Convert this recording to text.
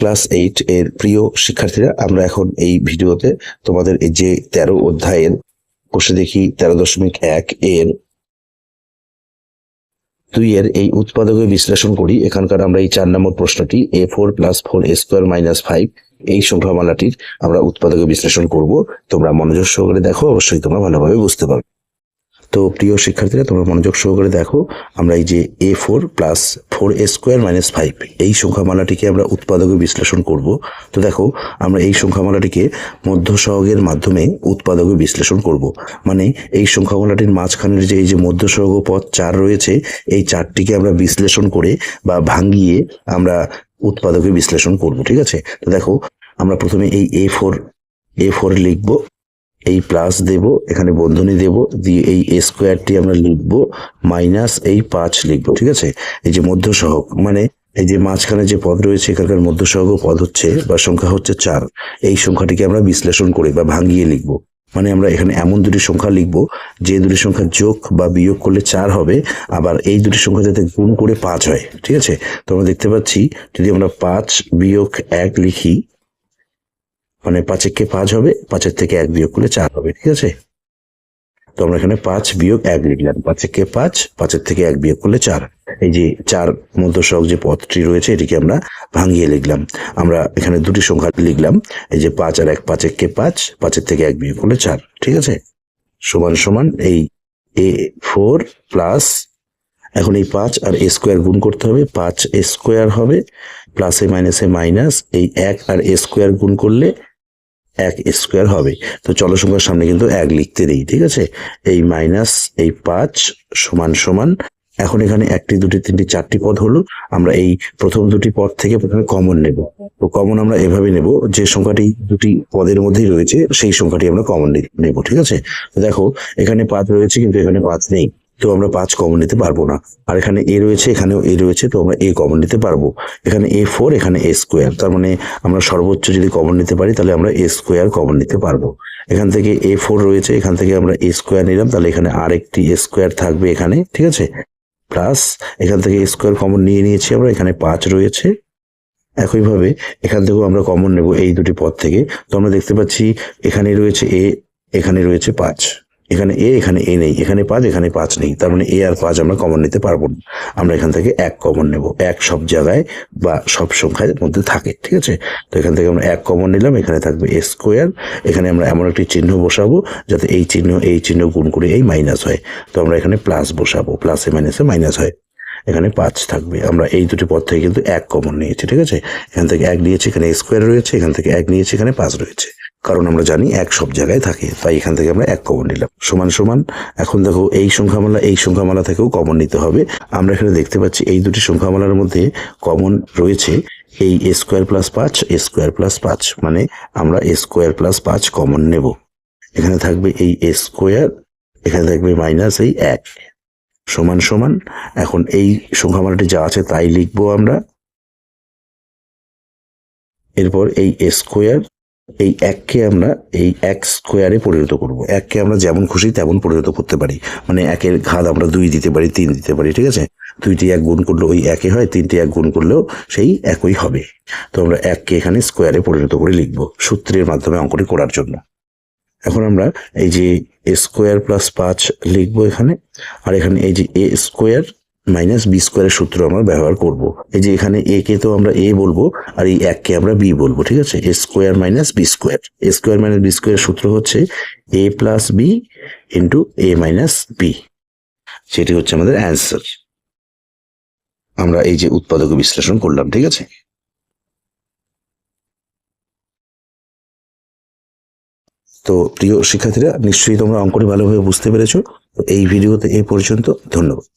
Class eight এর প্রিয় শিক্ষার্থীরা, আমরা এখন এই ভিডিওতে তোমাদের এই যে তেরো অধ্যায়ের বসে দেখি তেরো দশমিক এক এর দুই এর এই উৎপাদকে বিশ্লেষণ করি। এখানকার আমরা এই চার নম্বর প্রশ্নটি, A four plus four A square minus five, এই সংখ্যামালাটির আমরা উৎপাদকে বিশ্লেষণ করব। তোমরা মনোযোগ সহকারে দেখো, অবশ্যই তোমরা ভালোভাবে বুঝতে পারবে। তো প্রিয় শিক্ষার্থীরা, তোমরা মনোযোগ সহকারে দেখো, আমরা এই যে A four plus four A square minus five এই সংখ্যামালাটিকে আমরা উৎপাদকে বিশ্লেষণ করব। তো দেখো, আমরা এই সংখ্যামালাটিকে মধ্য সহগের মাধ্যমে উৎপাদকে বিশ্লেষণ করব। মানে এই সংখ্যামালাটির মাঝখানের যে, এই যে মধ্য সহগ পথ চার রয়েছে, এই চারটিকে আমরা বিশ্লেষণ করে বা ভাঙিয়ে আমরা উৎপাদকে বিশ্লেষণ করব, ঠিক আছে? তো দেখো, আমরা প্রথমে এই এ ফোর এ ফোর লিখব। এই প্লাস দেব, এখানে বন্ধনী দেব, দিয়ে এই স্কোয়ারটি আমরা লিখব মাইনাস এই পাঁচ লিখব, ঠিক আছে? এই যে মধ্য সহগ মানে এই যে মাঝখানে যে পদ রয়েছে, এখানকার মধ্য সহগ পদ হচ্ছে, বা সংখ্যা হচ্ছে চার। এই সংখ্যাটিকে আমরা বিশ্লেষণ করে বা ভাঙিয়ে লিখব। মানে আমরা এখানে এমন দুটি সংখ্যা লিখব, যে দুটি সংখ্যা যোগ বা বিয়োগ করলে চার হবে, আবার এই দুটি সংখ্যা যাতে গুণ করে পাঁচ হয়, ঠিক আছে? তো আমরা দেখতে পাচ্ছি, যদি আমরা পাঁচ বিয়োগ এক লিখি মানে পাঁচেককে পাঁচ হবে, পাঁচের থেকে এক বিয়োগ করলে চার হবে, ঠিক আছে? তো আমরা এখানে পাঁচ বিয়োগ এক লিখলাম। পাঁচেককে পাঁচ, পাঁচের থেকে এক বিয়োগ করলে চার। এই যে চার মধ্যসহক যে পথটি রয়েছে, এটিকে আমরা ভাঙিয়ে লিখলাম। আমরা এখানে দুটি সংখ্যা লিখলাম। এই যে পাঁচ আর এক পাঁচেককে পাঁচ, পাঁচের থেকে এক বিয়োগ করলে চার, ঠিক আছে? সমান সমান এই এ ফোর প্লাস এখন এই পাঁচ আর এ স্কোয়ার গুণ করতে হবে। পাঁচ এ স্কোয়ার হবে, প্লাসে মাইনাসে মাইনাস এই এক আর এ স্কোয়ার গুণ করলে এক স্কোয়ার হবে। তো চলো সংখ্যার সামনে কিন্তু এক লিখতে দেই, ঠিক আছে? এই মাইনাস এই পাঁচ সমান সমান, এখন এখানে একটি, দুটি, তিনটি, চারটি পদ হলো। আমরা এই প্রথম দুটি পদ থেকে প্রথমে কমন নেব। তো কমন আমরা এভাবে নেব, যে সংখ্যাটি দুটি পদের মধ্যেই রয়েছে, সেই সংখ্যাটি আমরা কমন নেব, ঠিক আছে? দেখো, এখানে পাঁচ রয়েছে কিন্তু এখানে পাঁচ নেই। তো আমরা পাঁচ কমন নিতে পারব না। আর এখানে এ রয়েছে, এখানেও এ রয়েছে, তো আমরা এ কমন নিতে পারব। এখানে এ ফোর এখানে এ স্কোয়ার তার মানে আমরা সর্বোচ্চ যদি কমন নিতে পারি, তাহলে আমরা এ স্কোয়ার কমন নিতে পারব। এখান থেকে এ ফোর রয়েছে, এখান থেকে আমরা এ স্কোয়ার নিলাম, তাহলে এখানে আরেকটি এ স্কোয়ার থাকবে এখানে, ঠিক আছে? প্লাস এখান থেকে এ স্কোয়ার কমন নিয়ে নিয়েছি আমরা, এখানে পাঁচ রয়েছে। একইভাবে এখান থেকেও আমরা কমন নেব এই দুটি পদ থেকে। তো আমরা দেখতে পাচ্ছি, এখানে রয়েছে এ এখানে রয়েছে পাঁচ। এখানে এ এখানে এ নেই, এখানে পাঁচ এখানে পাঁচ নেই। তার মানে এ আর পাঁচ আমরা কমন নিতে পারব না। আমরা এখান থেকে এক কমন নেব। এক সব জায়গায় বা সব সংখ্যার মধ্যে থাকে, ঠিক আছে? তো এখান থেকে আমরা এক কমন নিলাম, এখানে থাকবে এ স্কোয়ার এখানে আমরা এমন একটি চিহ্ন বসাবো, যাতে এই চিহ্ন এই চিহ্ন গুণ করে এই মাইনাস হয়। তো আমরা এখানে প্লাস বসাবো প্লাসে মাইনাসে মাইনাস হয়। এখানে পাঁচ থাকবে। আমরা এই দুটি পদ থেকে কিন্তু এক কমন নিয়েছি, ঠিক আছে? এখান থেকে এক নিয়েছি, এখানে স্কোয়ার রয়েছে। এখান থেকে এক নিয়েছি, এখানে পাঁচ রয়েছে। কারণ আমরা জানি এক সব জায়গায় থাকে, তাই এখান থেকে আমরা এক কমন নিলাম। সমান সমান, এখন দেখো এই সংখ্যামালা এই সংখ্যামালা থেকেও কমন নিতে হবে। আমরা এখানে দেখতে পাচ্ছি এই দুটি সংখ্যামালার মধ্যে কমন রয়েছে এই এ স্কোয়ার প্লাস পাঁচ এ স্কোয়ার প্লাস পাঁচ মানে আমরা এ স্কোয়ার প্লাস পাঁচ কমন নেব। এখানে থাকবে এই এ স্কোয়ার এখানে থাকবে মাইনাস এই এক। সমান সমান, এখন এই সংখ্যামালাটি যা আছে তাই লিখব আমরা। এরপর এই এ স্কোয়ার এই এককে আমরা এই এক স্কোয়ারে পরিণত করব। এককে আমরা যেমন খুশি তেমন পরিণত করতে পারি। মানে একের ঘাত আমরা দুই দিতে পারি, তিন দিতে পারি, ঠিক আছে? দুইটি এক গুণ করলে ওই একে হয়, তিনটি এক গুণ করলেও সেই একই হবে। তো আমরা এককে এখানে স্কোয়ারে পরিণত করে লিখব সূত্রের মাধ্যমে অঙ্কটি করার জন্য। এখন আমরা এই যে এ স্কোয়ার প্লাস পাঁচ লিখব এখানে। আর এখানে এই যে এ স্কোয়ার মাইনাস বি স্কোয়ারের সূত্র আমরা ব্যবহার করব। এই যে এখানে এ কে তো আমরা এ বলব, আর এই এককে আমরা বি বলব, ঠিক আছে? A square minus B square. A square minus B স্কোয়ারের সূত্র হচ্ছে A plus B into A minus B সেটি হচ্ছে আমাদের অ্যান্সার। আমরা এই যে উৎপাদক বিশ্লেষণ করলাম, ঠিক আছে? তো প্রিয় শিক্ষার্থীরা, নিশ্চয়ই তোমরা অঙ্কটি ভালোভাবে বুঝতে পেরেছ। এই ভিডিওতে এই পর্যন্ত, ধন্যবাদ।